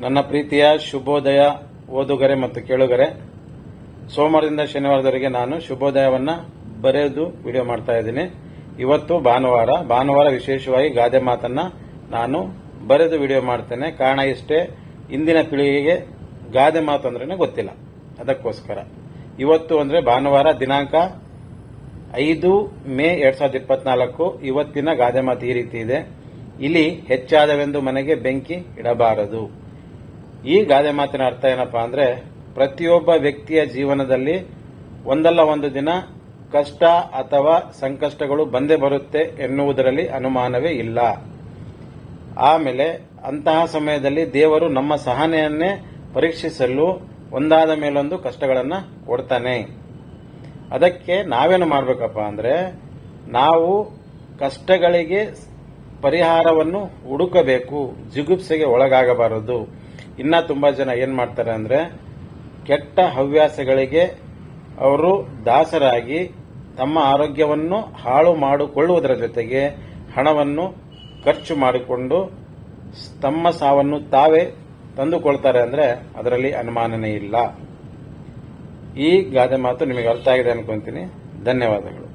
ನನ್ನ ಪ್ರೀತಿಯ ಶುಭೋದಯ ಓದುಗರೆ ಮತ್ತು ಕೇಳುಗರೆ, ಸೋಮವಾರದಿಂದ ಶನಿವಾರದವರೆಗೆ ನಾನು ಶುಭೋದಯವನ್ನು ಬರೆದು ವಿಡಿಯೋ ಮಾಡ್ತಾ ಇದ್ದೀನಿ. ಇವತ್ತು ಭಾನುವಾರ ಭಾನುವಾರ ವಿಶೇಷವಾಗಿ ಗಾದೆ ಮಾತನ್ನ ನಾನು ಬರೆದು ವಿಡಿಯೋ ಮಾಡ್ತೇನೆ. ಕಾರಣ ಇಷ್ಟೇ, ಇಂದಿನ ಪೀಳಿಗೆಗೆ ಗಾದೆ ಮಾತು ಅಂದ್ರೆ ಗೊತ್ತಿಲ್ಲ. ಅದಕ್ಕೋಸ್ಕರ. ಇವತ್ತು ಅಂದ್ರೆ ಭಾನುವಾರ ದಿನಾಂಕ ಐದು ಮೇ ಎರಡ್ ಸಾವಿರದ ಇಪ್ಪತ್ನಾಲ್ಕು. ಇವತ್ತಿನ ಗಾದೆ ಮಾತು ಈ ರೀತಿ ಇದೆ. ಇಲಿ ಹೆಚ್ಚಾದವೆಂದು ಮನೆಗೆ ಬೆಂಕಿ ಇಡಬಾರದು. ಈ ಗಾದೆ ಮಾತಿನ ಅರ್ಥ ಏನಪ್ಪಾ ಅಂದ್ರೆ ಪ್ರತಿಯೊಬ್ಬ ವ್ಯಕ್ತಿಯ ಜೀವನದಲ್ಲಿ ಒಂದಲ್ಲ ಒಂದು ದಿನ ಕಷ್ಟ ಅಥವಾ ಸಂಕಷ್ಟಗಳು ಬಂದೇ ಬರುತ್ತೆ ಎನ್ನುವುದರಲ್ಲಿ ಅನುಮಾನವೇ ಇಲ್ಲ. ಆಮೇಲೆ ಅಂತಹ ಸಮಯದಲ್ಲಿ ದೇವರು ನಮ್ಮ ಸಹನೆಯನ್ನೇ ಪರೀಕ್ಷಿಸಲು ಒಂದಾದ ಮೇಲೊಂದು ಕಷ್ಟಗಳನ್ನು ಕೊಡ್ತಾನೆ. ಅದಕ್ಕೆ ನಾವೇನು ಮಾಡಬೇಕಪ್ಪ ಅಂದ್ರೆ ನಾವು ಕಷ್ಟಗಳಿಗೆ ಪರಿಹಾರವನ್ನು ಹುಡುಕಬೇಕು, ಜಿಗುಪ್ಸೆಗೆ ಒಳಗಾಗಬಾರದು. ಇನ್ನ ತುಂಬಾ ಜನ ಏನ್ ಮಾಡ್ತಾರೆ ಅಂದ್ರೆ ಕೆಟ್ಟ ಹವ್ಯಾಸಗಳಿಗೆ ಅವರು ದಾಸರಾಗಿ ತಮ್ಮ ಆರೋಗ್ಯವನ್ನು ಹಾಳು ಮಾಡಿಕೊಳ್ಳುವುದರ ಜೊತೆಗೆ ಹಣವನ್ನು ಖರ್ಚು ಮಾಡಿಕೊಂಡು ತಮ್ಮ ಸಾವನ್ನು ತಾವೇ ತಂದುಕೊಳ್ತಾರೆ ಅಂದ್ರೆ ಅದರಲ್ಲಿ ಅನುಮಾನನೇ ಇಲ್ಲ. ಈ ಗಾದೆ ಮಾತು ನಿಮಗೆ ಅರ್ಥ ಆಗಿದೆ ಅನ್ಕೊಂತೀನಿ. ಧನ್ಯವಾದಗಳು.